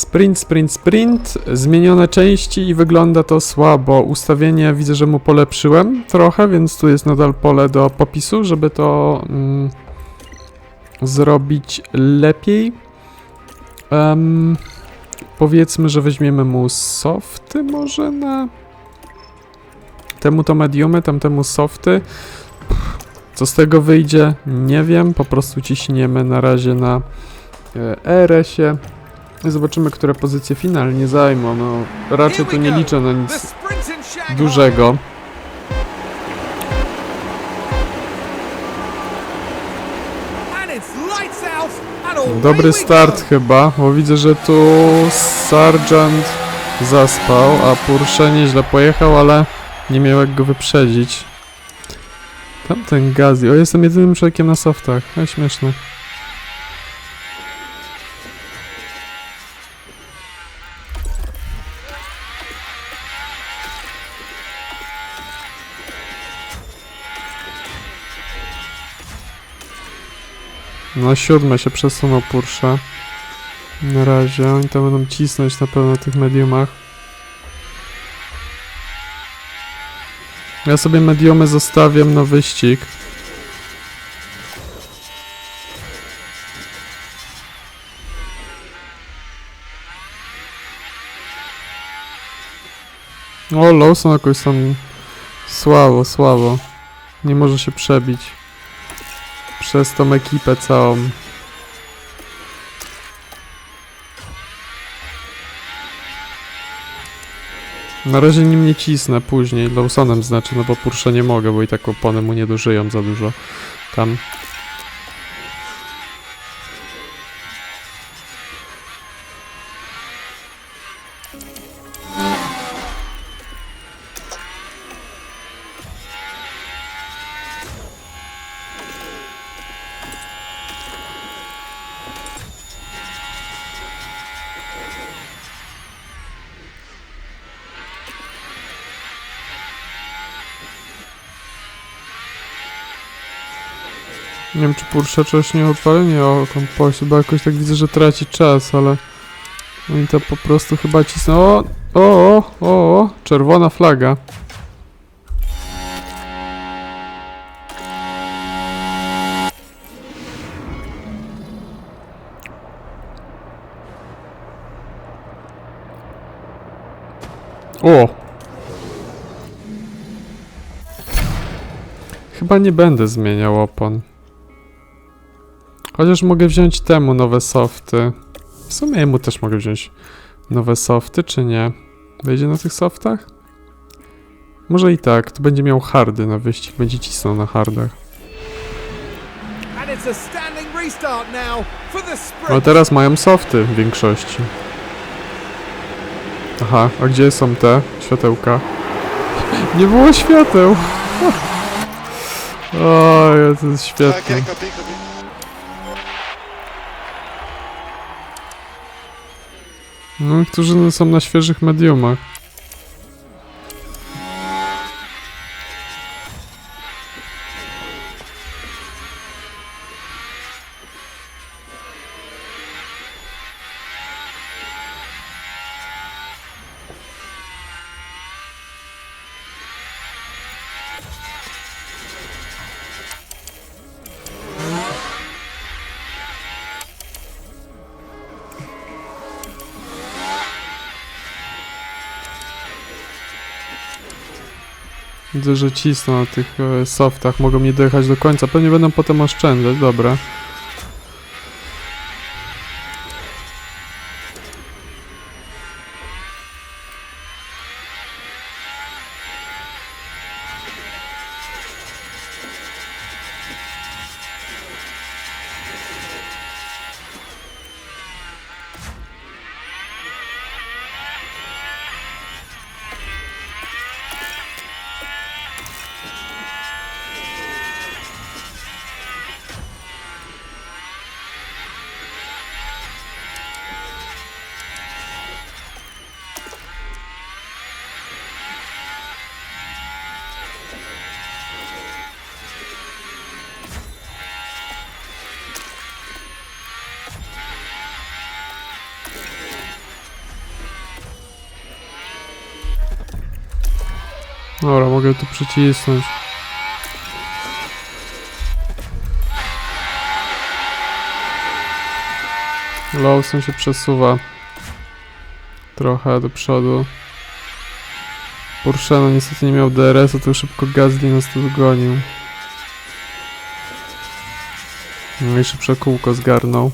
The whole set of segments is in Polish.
Sprint, sprint, sprint. Zmienione części i wygląda to słabo. Ustawienie widzę, że mu polepszyłem trochę, więc tu jest nadal pole do popisu, żeby to mm, zrobić lepiej. Em, powiedzmy, że weźmiemy mu softy może na... Temu to mediumy, tamtemu softy. Co z tego wyjdzie? Nie wiem. Po prostu ciśniemy na razie na e, RS-ie. Zobaczymy, które pozycje finalnie zajmą. No, raczej tu nie liczę na nic dużego. Dobry start chyba, bo widzę, że tu Sargent zaspał, a Porsche nieźle pojechał, ale nie miał jak go wyprzedzić. Tamten Gazi. O, jestem jedynym człowiekiem na softach. A, śmieszne. No siódme się przesunął Porsche. Na razie. Oni tam będą cisnąć na pewno na tych mediumach. Ja sobie mediumy zostawiam na wyścig. O, Lawson jakoś tam słabo, słabo. Nie może się przebić przez tą ekipę całą. Na razie nim nie cisnę, później Lawsonem znaczy, no bo Porsche nie mogę, bo i tak opony mu nie dożyją za dużo tam. Nie wiem, czy Porsche czegoś nie odpali, nie o kompoście, bo jakoś tak widzę, że traci czas, ale oni to po prostu chyba cisną. O, o, o, o, o, czerwona flaga. O! Chyba nie będę zmieniał opon. Chociaż mogę wziąć temu nowe softy. W sumie jemu też mogę wziąć nowe softy, czy nie? Wejdzie na tych softach? Może i tak, to będzie miał hardy na wyścig, będzie cisnął na hardach. No teraz mają softy w większości. Aha, a gdzie są te światełka? Nie było świateł! O, to jest świetne. No, którzy są na świeżych mediumach. Widzę, że cisną na tych e, softach, mogą nie dojechać do końca. Pewnie będą potem oszczędzać, dobra. Dobra, mogę tu przycisnąć. Lawson się przesuwa trochę do przodu. Porsche no niestety nie miał DRS-u, to szybko Gasly nas tu dogonił. No i szybsze kółko zgarnął.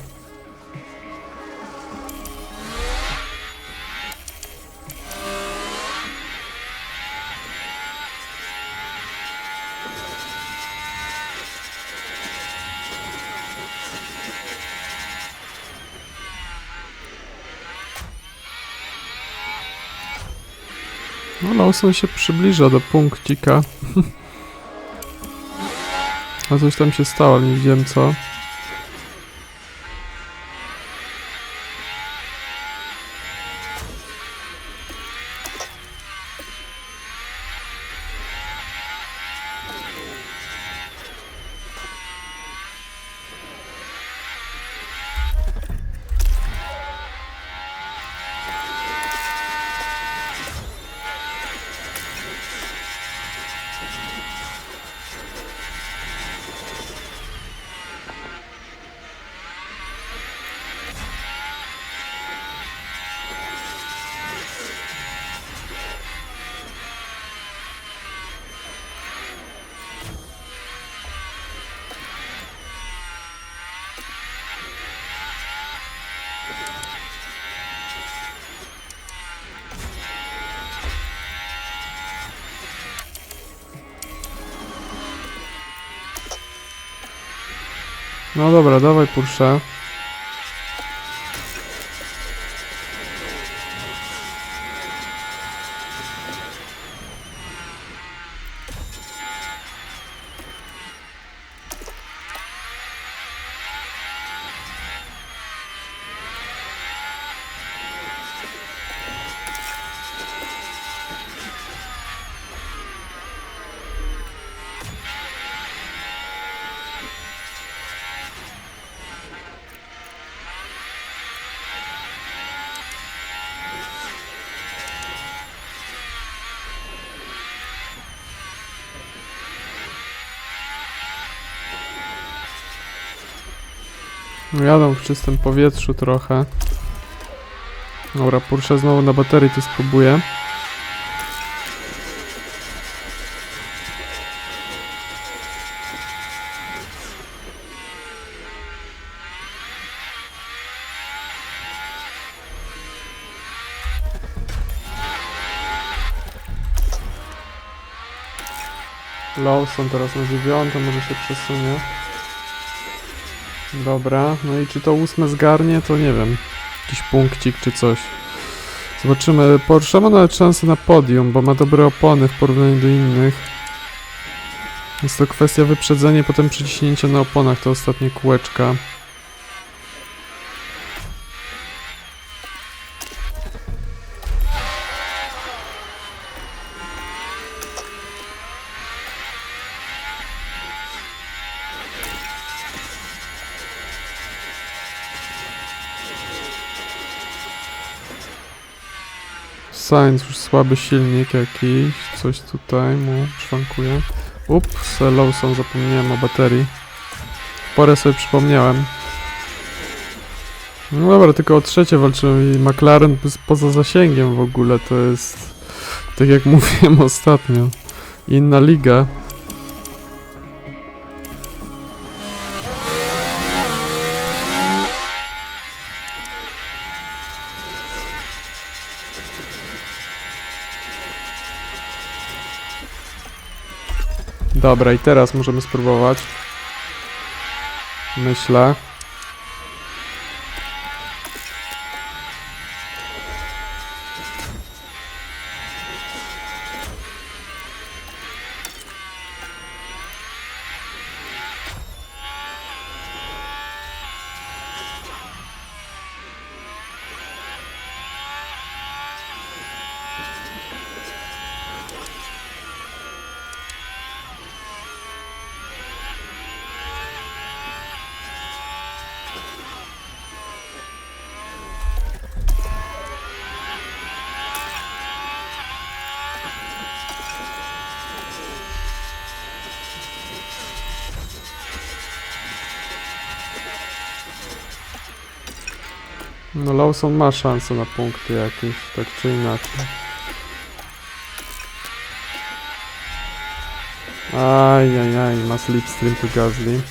No, Lawson się przybliża do punkcika. A coś tam się stało, nie wiem co. No dobra, dawaj Porsche. Jadą w czystym powietrzu trochę. Dobra, Porsche znowu na baterii to spróbuję. Lawson teraz na dziewiątą, może się przesunie. Dobra, no i czy to ósme zgarnie, to nie wiem. Jakiś punkcik czy coś. Zobaczymy. Porsche ma nawet szansę na podium, bo ma dobre opony w porównaniu do innych. Jest to kwestia wyprzedzenia, potem przyciśnięcia na oponach, te ostatnie kółeczka. Science już słaby silnik jakiś, coś tutaj mu szwankuje. Ups, Lawson zapomniałem o baterii. Porę sobie przypomniałem. No dobra, tylko o trzecie walczyłem i McLaren jest poza zasięgiem w ogóle, to jest... Tak jak mówiłem ostatnio. Inna liga. Dobra, i teraz możemy spróbować. Myślę. No Lawson ma szansę na punkty jakieś, tak czy inaczej. Ajajaj, ma slipstream to Gasly.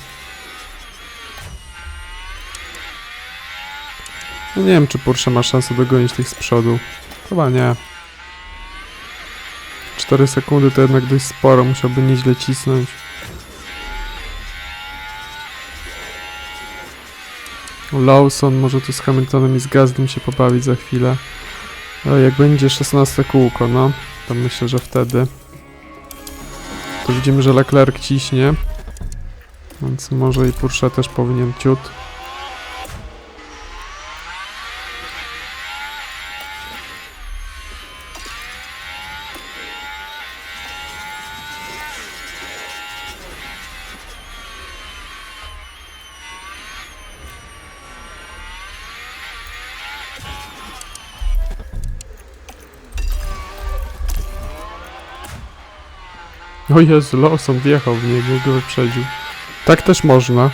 No nie wiem, czy Porsche ma szansę dogonić tych z przodu. Chyba nie. 4 sekundy to jednak dość sporo, musiałby nieźle cisnąć. Lawson może tu z Hamiltonem i z Gazdem się pobawić za chwilę. Ale jak będzie 16 kółko, no, to myślę, że wtedy. To widzimy, że Leclerc ciśnie. Więc może i Porsche też powinien ciut. O Jezu, Lawson wjechał w niego go wyprzedził. Tak też można.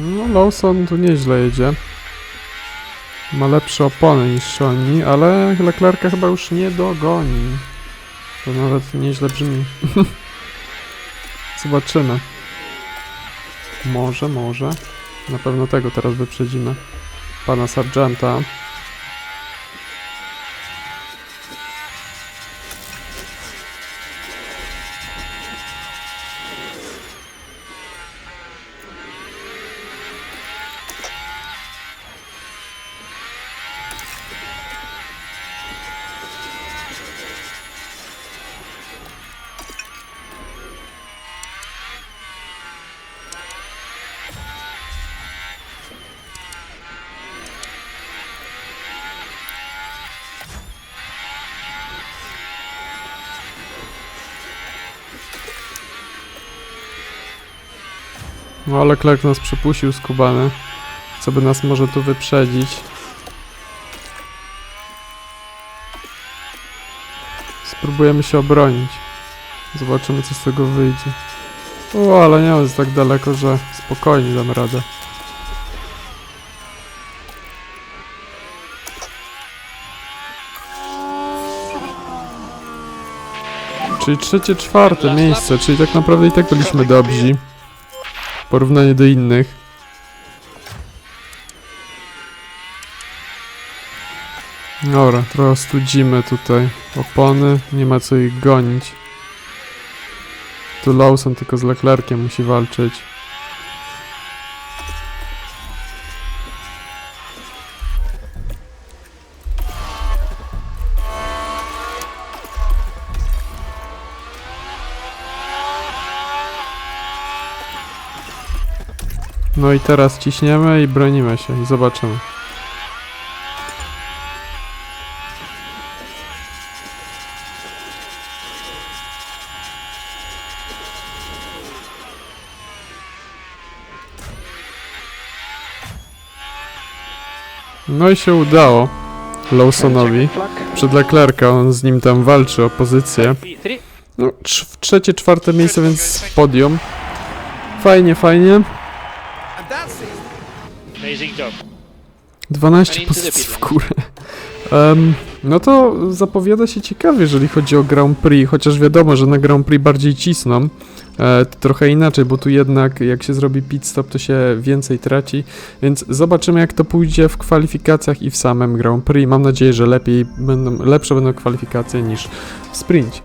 No, Lawson tu nieźle jedzie. Ma lepsze opony niż oni, ale Leclerca chyba już nie dogoni. To nawet nieźle brzmi. Zobaczymy. Może, może. Na pewno tego teraz wyprzedzimy. Pana Sargenta. No ale Leclerc nas przepuścił skubany. Co by nas może tu wyprzedzić. Spróbujemy się obronić. Zobaczymy co z tego wyjdzie. O, ale nie jest tak daleko, że spokojnie dam radę. Czyli trzecie, czwarte miejsce, czyli tak naprawdę i tak byliśmy dobrzy. W porównaniu do innych. Dobra, trochę studzimy tutaj opony, nie ma co ich gonić. Tu Lawson tylko z Leclerciem musi walczyć. No i teraz ciśniemy i bronimy się i zobaczymy. No i się udało Lawsonowi. Przed Leclerca, on z nim tam walczy o pozycję. P3. No, trzecie, czwarte miejsce, więc podium. Fajnie, fajnie. Job. 12 Ani tyle pozycji w górę. Em, no to zapowiada się ciekawie, jeżeli chodzi o Grand Prix, chociaż wiadomo, że na Grand Prix bardziej cisną. E, trochę inaczej, bo tu jednak jak się zrobi pit stop, to się więcej traci, więc zobaczymy jak to pójdzie w kwalifikacjach i w samym Grand Prix. Mam nadzieję, że lepiej będą, lepsze będą kwalifikacje niż w sprincie.